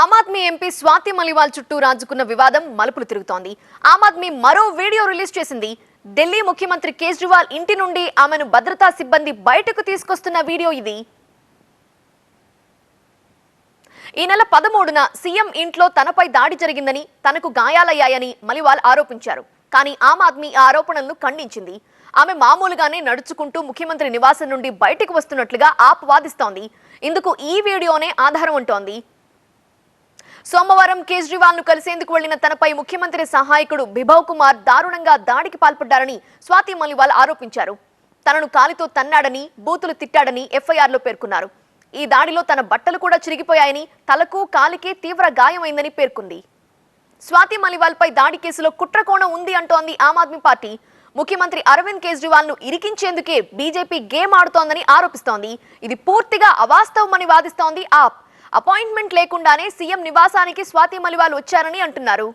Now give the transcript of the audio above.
ఆమ్ Aadmi MP Swati Maliwal చుట్టూ రాజుకున్న వివాదం మలుపులు తిరుగుతోంది. ఆమ్ ఆద్మీ మరో వీడియో రిలీజ్ చేసింది. ఢిల్లీ ముఖ్యమంత్రి కేజ్రీవాల్ ఇంటి నుండి ఆమెను భద్రతా సిబ్బంది బయటకు తీసుకొస్తున్న వీడియో ఇది. ఈ నెల పదమూడున సీఎం ఇంట్లో తనపై దాడి జరిగిందని తనకు గాయాలయ్యాయని మలివాల్ ఆరోపించారు. కానీ ఆమ్ ఆద్మీ ఆ ఆరోపణలను ఖండించింది. ఆమె మామూలుగానే నడుచుకుంటూ ముఖ్యమంత్రి నివాసం నుండి బయటకు వస్తున్నట్లుగా ఆప్ వాదిస్తోంది. ఇందుకు ఈ వీడియోనే ఆధారం ఉంటోంది సోమవారం కేజ్రీవాల్ను కలిసేందుకు వెళ్ళిన తనపై ముఖ్యమంత్రి సహాయకుడు బిభవ్ కుమార్ దారుణంగా దాడికి పాల్పడ్డారని స్వాతి మలివాల్ ఆరోపించారు. తనను కాలితో తన్నాడని బూతులు తిట్టాడని ఎఫ్ఐఆర్లో పేర్కొన్నారు. ఈ దాడిలో తన బట్టలు కూడా చిరిగిపోయాయని తలకు కాలికే తీవ్ర గాయమైందని పేర్కొంది. స్వాతి మలివాల్ పై దాడి కేసులో కుట్రకోణం ఉంది అంటోంది ఆమ్ ఆద్మీ పార్టీ. ముఖ్యమంత్రి అరవింద్ కేజ్రీవాల్ను ఇరికించేందుకే బీజేపీ గేమ్ ఆడుతోందని ఆరోపిస్తోంది. ఇది పూర్తిగా అవాస్తవమని వాదిస్తోంది ఆప్. అపాయింట్మెంట్ లేకుండానే సీఎం నివాసానికి స్వాతి మలివాల్ వచ్చారని అంటున్నారు.